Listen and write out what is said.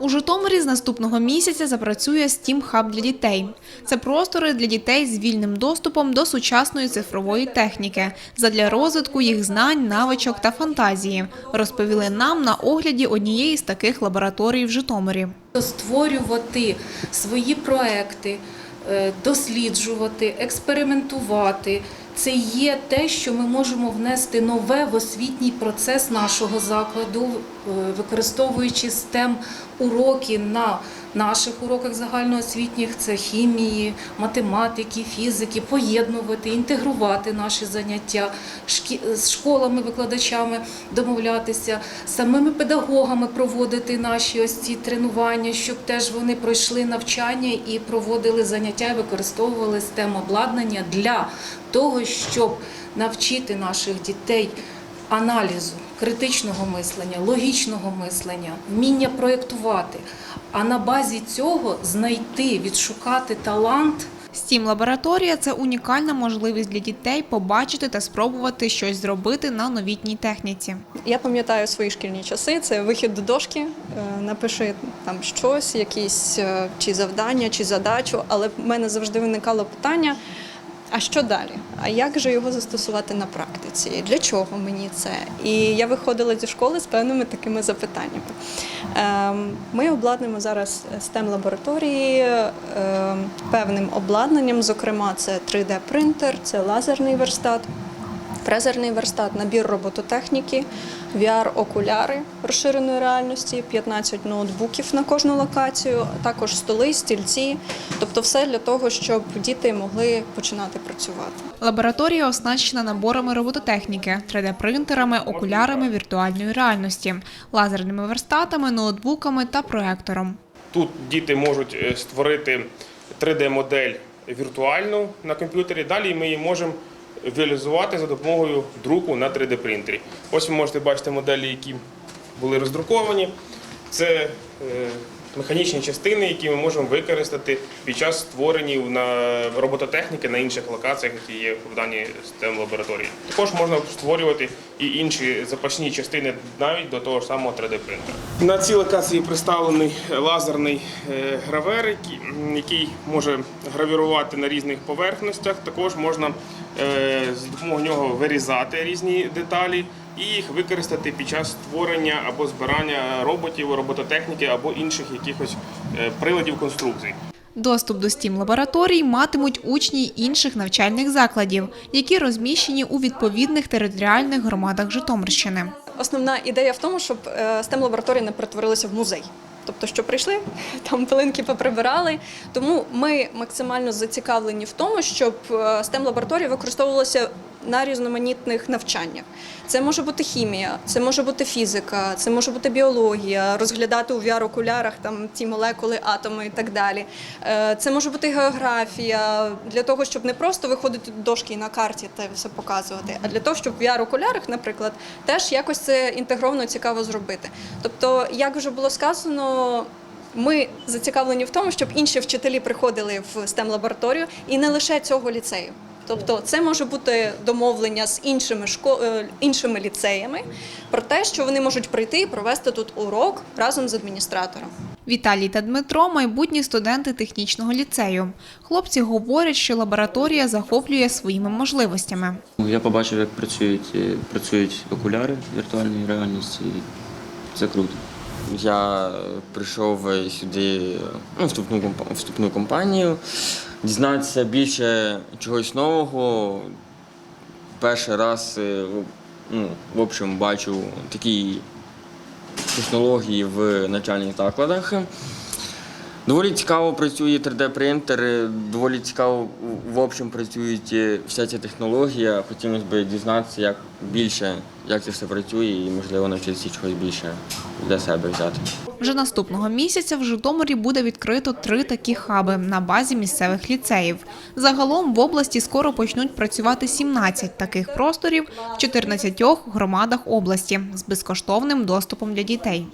У Житомирі з наступного місяця запрацює Steam Hub для дітей. Це простори для дітей з вільним доступом до сучасної цифрової техніки задля розвитку їх знань, навичок та фантазії, розповіли нам на огляді однієї з таких лабораторій в Житомирі. створювати свої проекти, е, досліджувати, експериментувати. Це є те, що ми можемо внести нове в освітній процес нашого закладу, е, використовуючи STEM уроки на наших уроках загальноосвітніх, це хімії, математики, фізики, поєднувати, інтегрувати наші заняття з школами, викладачами домовлятися, самими педагогами проводити наші ось ці тренування, щоб теж вони пройшли навчання і проводили заняття, і використовували STEM обладнання для того, щоб навчити наших дітей аналізу, критичного мислення, логічного мислення, вміння проєктувати, а на базі цього знайти, відшукати талант. Steam лабораторія це унікальна можливість для дітей побачити та спробувати щось зробити на новітній техніці. Я пам'ятаю свої шкільні часи. Це вихід до дошки, е, напиши там щось, якісь е, чи завдання, чи задачу. Але в мене завжди виникало питання: а що далі? А як же його застосувати на практиці? Для чого мені це? І я виходила зі школи з певними такими запитаннями. Ем, Ми обладнуємо зараз stem лабораторії ем, певним обладнанням. Зокрема, це 3D-принтер, це лазерний верстат. Фрезерний верстат, набір робототехніки, VR-окуляри розширеної реальності, 15 ноутбуків на кожну локацію, а також столи, стільці. Тобто все для того, щоб діти могли починати працювати. Лабораторія оснащена наборами робототехніки, 3D-принтерами, окулярами віртуальної реальності, лазерними верстатами, ноутбуками та проектором. Тут діти можуть е, створити 3D-модель віртуальну на комп'ютері. Далі ми її можемо віалізувати за допомогою друку на 3D-принтері. Ось ви можете бачити моделі, які були роздруковані. Це е, механічні частини, які ми можемо використати під час створення робототехніки на інших локаціях, які є в даній STEM лабораторії. Також можна створювати і інші запасні частини навіть до того ж самого 3D-принтера. На цій локації представлений лазерний е, гравер, який- може гравірувати на різних поверхностях. Також можна з допомогою нього вирізати різні деталі і їх використати під час створення або збирання роботів, робототехніки або інших якихось е, приладів конструкцій. Доступ до steam лабораторій матимуть учні інших навчальних закладів, які розміщені у відповідних територіальних громадах Житомирщини. Основна ідея в тому, щоб stem лабораторії не перетворилися в музей. Тобто, що прийшли, там пилинки поприбирали. Тому ми максимально зацікавлені в тому, щоб stem лабораторії використовувалися на різноманітних навчаннях. Це може бути хімія, це може бути фізика, це може бути біологія, розглядати у VR-окулярах там ті молекули, атоми і так далі. Е, Це може бути географія для того, щоб не просто виходити до дошки і на карті та все показувати, а для того, щоб в VR-окулярах, наприклад, теж якось це інтегровано цікаво зробити. Тобто, як вже було сказано. Ми зацікавлені в тому, щоб інші вчителі приходили в stem лабораторію і не лише цього ліцею. Тобто, це може бути домовлення з іншими шко... е, іншими ліцеями про те, що вони можуть прийти і провести тут урок разом з адміністратором. Віталій та Дмитро майбутні студенти технічного ліцею. Хлопці говорять, що лабораторія захоплює своїми можливостями. Я побачив, як працюють, е, працюють окуляри віртуальної реальності. Це круто. Я прийшов сюди ну, вступну, вступну компанію, дізнатися більше чогось нового. Перший раз е, ну, в общем, бачу такі технології в начальних закладах. Доволі цікаво працює 3D-принтер, е, доволі цікаво в общем працюють е, вся ця технологія. Хотілося б дізнатися, як більше, як це все працює, і можливо навчитися чогось більше для себе взяти. Вже наступного місяця в Житомирі буде відкрито три такі хаби на базі місцевих ліцеїв. Загалом в області скоро почнуть працювати 17 таких просторів в 14 громадах області з безкоштовним доступом для дітей.